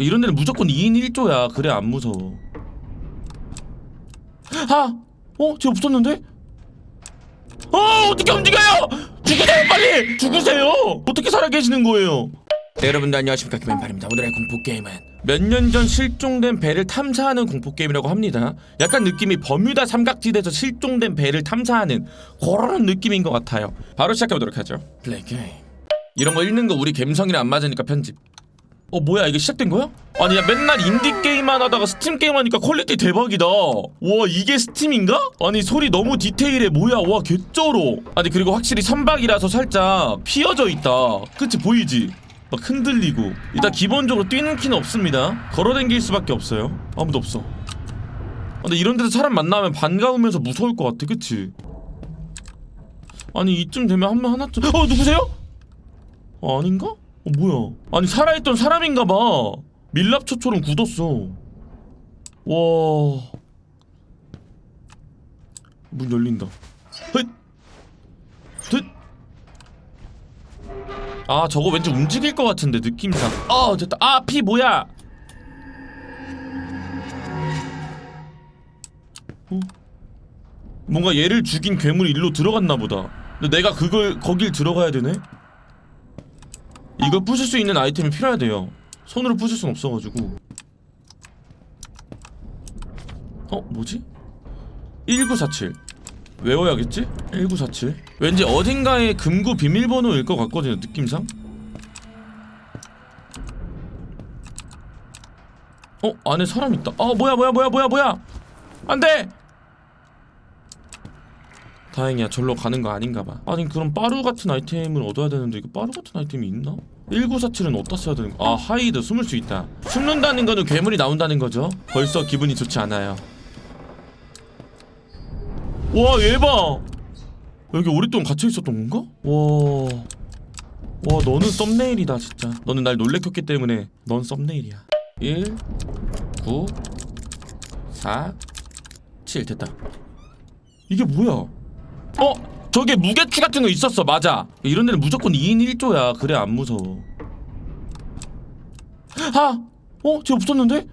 이런 데는 무조건 2인 1조야 그래 안 무서워 아! 어? 쟤 없었는데? 어! 어떻게 움직여요! 죽으세요 빨리! 죽으세요! 어떻게 살아계시는 거예요? 네, 여러분들 안녕하십니까 김현팔입니다 오늘의 공포게임은 몇 년 전 실종된 배를 탐사하는 공포게임이라고 합니다 약간 느낌이 버뮤다 삼각지대에서 실종된 배를 탐사하는 그런 느낌인 것 같아요 바로 시작해보도록 하죠 플레이 게임 이런 거 읽는 거 우리 감성이랑 안 맞으니까 편집 어 뭐야 이게 시작된 거야? 아니 야 맨날 인디 게임만 하다가 스팀 게임 하니까 퀄리티 대박이다 와 이게 스팀인가? 아니 소리 너무 디테일해 뭐야 와 개쩔어 아니 그리고 확실히 선박이라서 살짝 피어져 있다 그치 보이지? 막 흔들리고 일단 기본적으로 뛰는 키는 없습니다 걸어댕길 수밖에 없어요 아무도 없어 아, 근데 이런 데서 사람 만나면 반가우면서 무서울 것 같아 그치? 아니 이쯤 되면 한 명 하나쯤 어 누구세요? 어, 아닌가? 어 뭐야? 아니 살아있던 사람인가봐. 밀랍초처럼 굳었어. 와. 문 열린다. 헷. 헷. 아 저거 왠지 움직일 것 같은데 느낌상. 아 됐다. 아 피 뭐야? 어? 뭔가 얘를 죽인 괴물이 일로 들어갔나 보다. 근데 내가 그걸 거길 들어가야 되네. 이걸 부술 수 있는 아이템이 필요해야 손으로 부술 순 없어가지고 어? 뭐지? 1947 외워야겠지? 1947 왠지 어딘가에 금고 비밀번호일 것 같거든요 느낌상 어? 안에 사람 있다 어 뭐야 뭐야 뭐야 뭐야 뭐야 안돼 다행이야. 절로 가는 거 아닌가 봐. 아니 그럼 빠루 같은 아이템을 얻어야 되는데 이거 빠루 같은 아이템이 있나? 1947은 어디다 써야 되는 거? 아 하이드 숨을 수 있다. 숨는다는 거는 괴물이 나온다는 거죠? 벌써 기분이 좋지 않아요. 와 얘봐 여기 오랫동안 갇혀 있었던 건가? 와... 와 너는 썸네일이다 진짜. 너는 날 놀래켰기 때문에 넌 썸네일이야. 1 9 4 7 됐다. 이게 뭐야 어? 저게 무게추 같은 거 있었어 맞아 이런 데는 무조건 2인 1조야 그래 안 무서워 아! 어? 쟤 없었는데?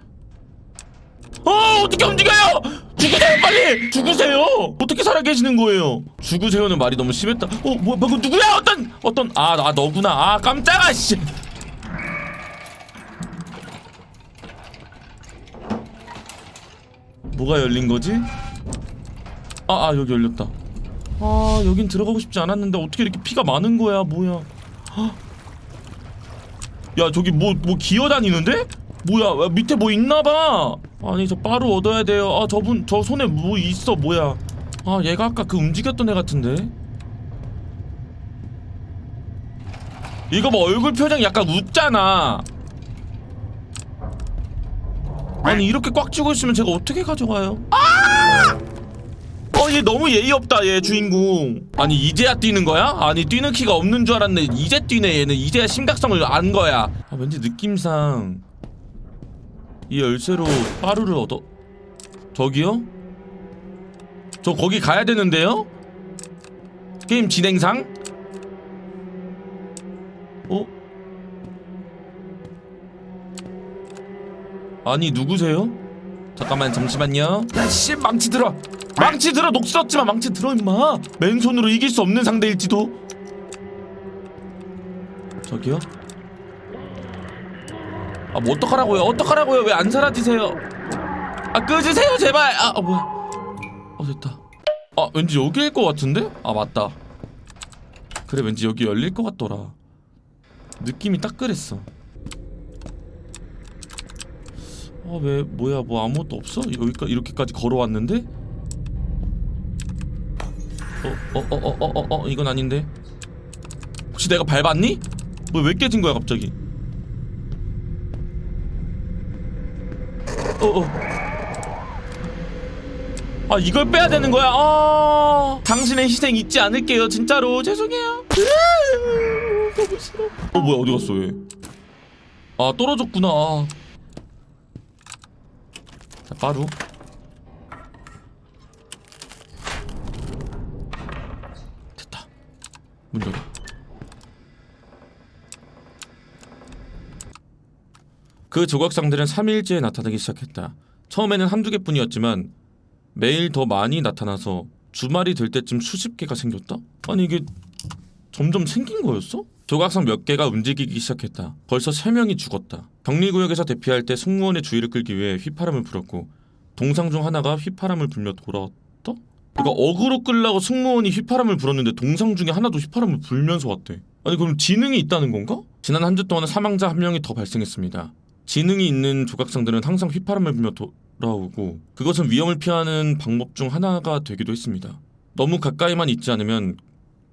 어! 어떻게 움직여요! 죽으세요 빨리! 죽으세요! 어떻게 살아계시는 거예요? 죽으세요는 말이 너무 심했다 어? 뭐야 방금 누구야? 어떤 어떤 아, 아 너구나 아 깜짝아 씨 뭐가 열린 거지? 아, 아 여기 열렸다 아 여긴 들어가고 싶지 않았는데 어떻게 이렇게 피가 많은 거야 뭐야 헉. 야 저기 뭐 뭐 기어다니는데? 뭐야 야, 밑에 뭐 있나봐 아니 저 빠루 얻어야 돼요 아 저분 저 손에 뭐 있어 뭐야 아 얘가 아까 그 움직였던 애 같은데 이거 뭐 얼굴 표정 약간 웃잖아 아니 이렇게 꽉 쥐고 있으면 제가 어떻게 가져가요? 아! 어, 얘 너무 예의 없다, 얘 주인공. 아니 이제야 뛰는 거야? 아니 뛰는 키가 없는 줄 알았네. 이제 뛰네 얘는. 이제야 심각성을 안 거야. 아, 왠지 느낌상 이 열쇠로 빠루를 얻어. 저기요? 저 거기 가야 되는데요? 게임 진행상? 어? 아니 누구세요? 잠깐만 잠시만요. 야씨 망치 들어. 망치 들어 녹 썼지만 망치 들어 임마. 맨손으로 이길 수 없는 상대일지도. 저기요? 아 뭐 어떡하라고요? 어떡하라고요? 왜 안 사라지세요? 아 끄주세요 제발. 아, 아 뭐야? 어 됐다. 아 왠지 여기일 것 같은데? 아 맞다. 그래 왠지 여기 열릴 것 같더라. 느낌이 딱 그랬어. 아왜 뭐야 뭐 아무것도 없어? 여기까지 이렇게까지 걸어왔는데? 어 어 어 어 어 어 어, 이건 아닌데 혹시 내가 밟았니? 뭐 왜 깨진 거야 갑자기 어 어 아 이걸 빼야 되는 거야 아 당신의 희생 잊지 않을게요 진짜로 죄송해요 으아, 너무 싫어 어 뭐야 어디 갔어 떨어졌구나 아. 자, 빠루. 됐다. 문 열어. 그 조각상들은 3일째에 나타나기 시작했다. 처음에는 한두 개뿐이었지만 매일 더 많이 나타나서 주말이 될 때쯤 수십 개가 생겼다? 아니 이게 점점 생긴 거였어? 조각상 몇 개가 움직이기 시작했다. 벌써 세 명이 죽었다. 격리구역에서 대피할 때 승무원의 주의를 끌기 위해 휘파람을 불었고 동상 중 하나가 휘파람을 불며 돌아왔다? 그러니까 어그로 끌라고 승무원이 휘파람을 불었는데 동상 중에 하나도 휘파람을 불면서 왔대. 아니 그럼 지능이 있다는 건가? 지난 한 주 동안은 사망자 한 명이 더 발생했습니다. 지능이 있는 조각상들은 항상 휘파람을 불며 돌아오고 그것은 위험을 피하는 방법 중 하나가 되기도 했습니다. 너무 가까이만 있지 않으면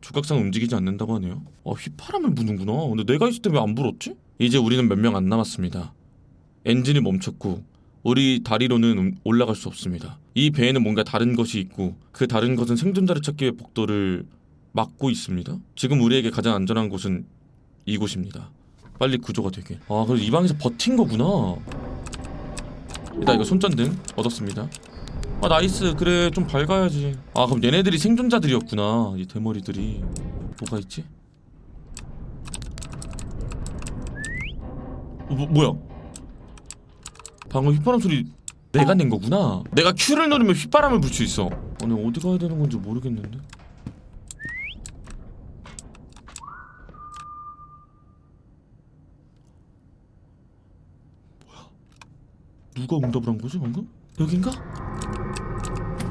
조각상 움직이지 않는다고 하네요. 아 휘파람을 부는구나. 근데 내가 있을 때 왜 안 불었지? 이제 우리는 몇 명 안 남았습니다. 엔진이 멈췄고 우리 다리로는 음- 올라갈 수 없습니다. 이 배에는 뭔가 다른 것이 있고 그 다른 것은 생존자를 찾기 위해 복도를 막고 있습니다. 지금 우리에게 가장 안전한 곳은 이곳입니다. 빨리 구조가 되길. 아, 그래서 이 방에서 버틴 거구나. 일단 이거 손전등 얻었습니다. 아, 나이스. 그래, 좀 밝아야지. 아, 그럼 얘네들이 생존자들이었구나. 이 대머리들이. 뭐가 있지? 어, 뭐, 뭐야? 방금 휘파람 소리 내가 낸 거구나. 내가 Q를 누르면 휘파람을 불 수 있어. 아니 어디 가야 되는 건지 모르겠는데. 뭐야? 누가 응답을 한 거지 방금? 여긴가?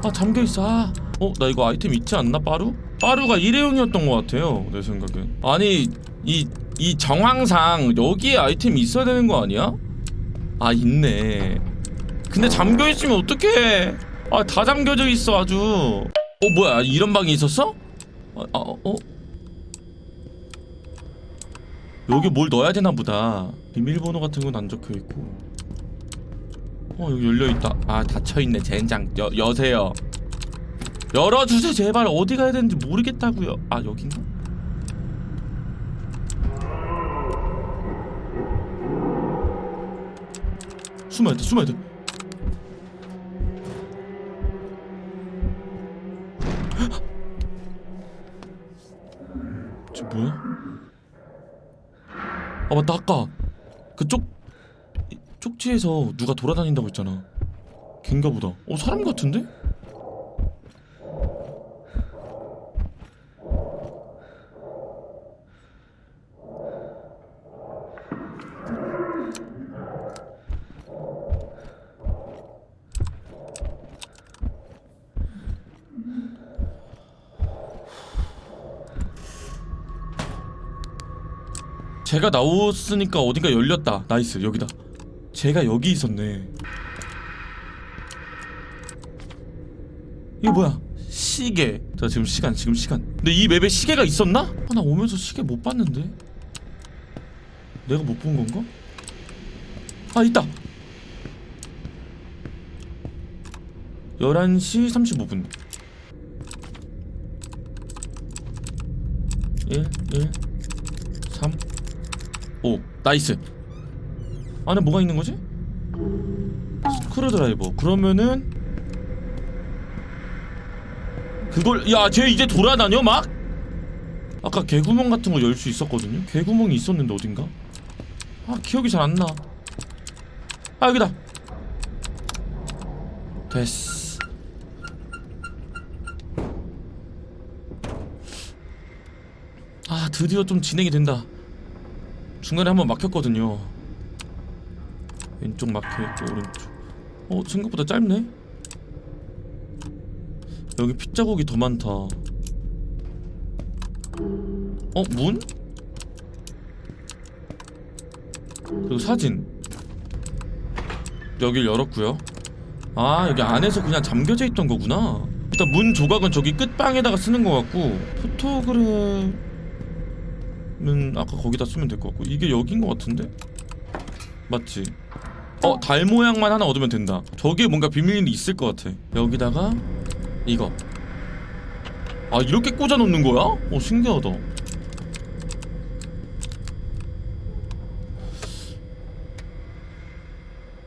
아 잠겨 있어. 아. 어, 나 이거 아이템 있지 않나 빠루? 빠루가 일회용이었던 것 같아요. 내 생각엔. 아니 이 이 정황상 여기에 아이템이 있어야 되는 거 아니야? 아 있네. 근데 잠겨 있으면 어떡해? 아 다 잠겨져 있어 아주. 어 뭐야 이런 방이 있었어? 아, 아 어? 여기 뭘 넣어야 되나 보다. 비밀번호 같은 건 안 적혀 있고. 어 여기 열려 있다. 아 닫혀 있네 젠장. 여 여세요. 열어주세요 제발 어디 가야 되는지 모르겠다고요. 아 여긴가? 숨어야 돼 숨어야 돼. 저 뭐야? 아 맞다 아까 그쪽 이- 쪽지에서 누가 돌아다닌다고 했잖아. 걘가 보다. 어 사람 같은데? 제가 나왔으니까 어딘가 열렸다. 나이스 여기다. 제가 여기 있었네. 이거 뭐야? 시계. 자 지금 시간 지금 시간. 근데 이 맵에 시계가 있었나? 아, 나 오면서 시계 못 봤는데. 내가 못 본 건가? 아 있다. 11시 35분. 1 1 3 오 나이스 안에 뭐가 있는 거지? 스크루 드라이버 그러면은 그걸 야 쟤 이제 돌아다녀 막? 아까 개구멍 같은 거 열 수 있었거든요 개구멍이 있었는데 어딘가? 아 기억이 잘 안 나. 아 여기다. 됐어. 아 드디어 좀 진행이 된다. 중간에 한번 막혔거든요. 왼쪽 막혀있고 오른쪽. 어 생각보다 짧네. 여기 핏자국이 더 많다. 어 문? 그리고 사진. 여길 열었고요. 아 여기 안에서 그냥 잠겨져 있던 거구나. 일단 문 조각은 저기 끝방에다가 쓰는 것 같고 포토그램 은 아까 거기다 쓰면 될 것 같고 이게 여긴 것 같은데 맞지? 어 달 모양만 하나 얻으면 된다. 저기에 뭔가 비밀이 있을 것 같아. 여기다가 이거. 아 이렇게 꽂아 놓는 거야? 어 신기하다.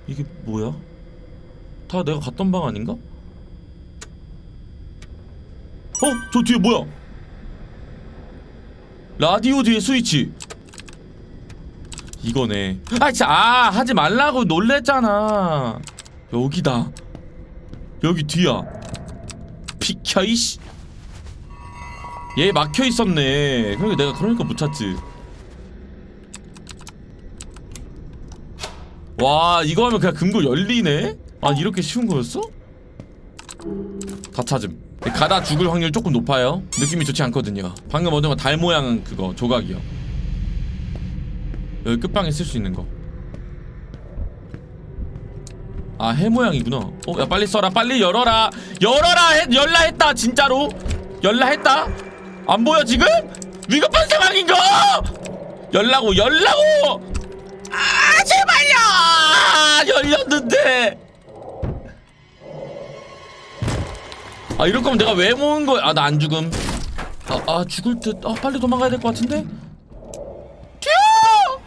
이게 뭐야? 다 내가 갔던 방 아닌가? 어? 저 뒤에 뭐야? 라디오 뒤에 스위치. 이거네. 아 진짜 아 하지 말라고 놀랬잖아. 여기다. 여기 뒤야. 비켜 이씨. 얘 막혀 있었네. 그러니까 내가 그러니까 못 찾지. 와 이거 하면 그냥 금고 열리네? 아 이렇게 쉬운 거였어? 다 찾음 가다 죽을 확률 조금 높아요 느낌이 좋지 않거든요 방금 얻은 건달 모양 그거 조각이요 여기 끝방에 쓸 수 있는 거. 아, 해 모양이구나. 어, 야 빨리 써라. 빨리 열어라. 열어라. 해, 열라 했다. 진짜로. 열라 했다. 안 보여 지금? 위급한 상황인가? 열라고. 열라고. 아, 제발요. 아, 열렸는데. 아, 이럴 거면 내가 왜 모은 거야? 아, 나 안 죽음. 아, 아, 죽을 듯. 아, 빨리 도망가야 될 것 같은데. 튀어!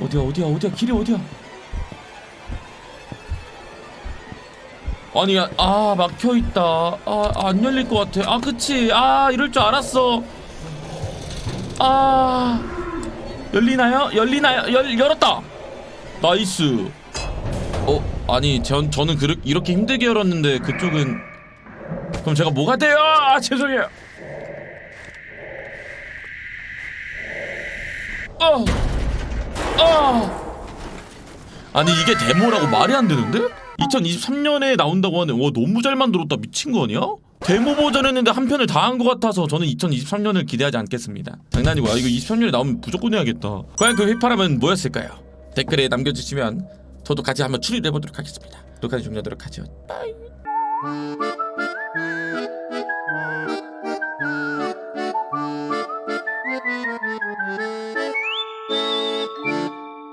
어디야 어디야 어디야 길이 어디야 아니 야, 아 막혀 있다 아안 열릴 것 같아 아 그치 아 이럴 줄 알았어 아 열리나요 열리나요 열 열었다 나이스 어 아니 전 저는 그르, 이렇게 힘들게 열었는데 그쪽은 그럼 제가 뭐가 돼요 아 죄송해요 어 아! 아니 이게 데모라고 말이 안 되는데? 2023년에 나온다고 하네. 와 너무 잘 만들었다. 미친 거 아니야? 데모 버전 했는데 한 편을 다 한 것 같아서 저는 2023년을 기대하지 않겠습니다. 장난이고 아 이거 23년에 나오면 무조건 해야겠다. 과연 그 휘파람은 뭐였을까요? 댓글에 남겨주시면 저도 같이 한번 추리를 해보도록 하겠습니다. 녹화는 종료하도록 하죠. 빠이.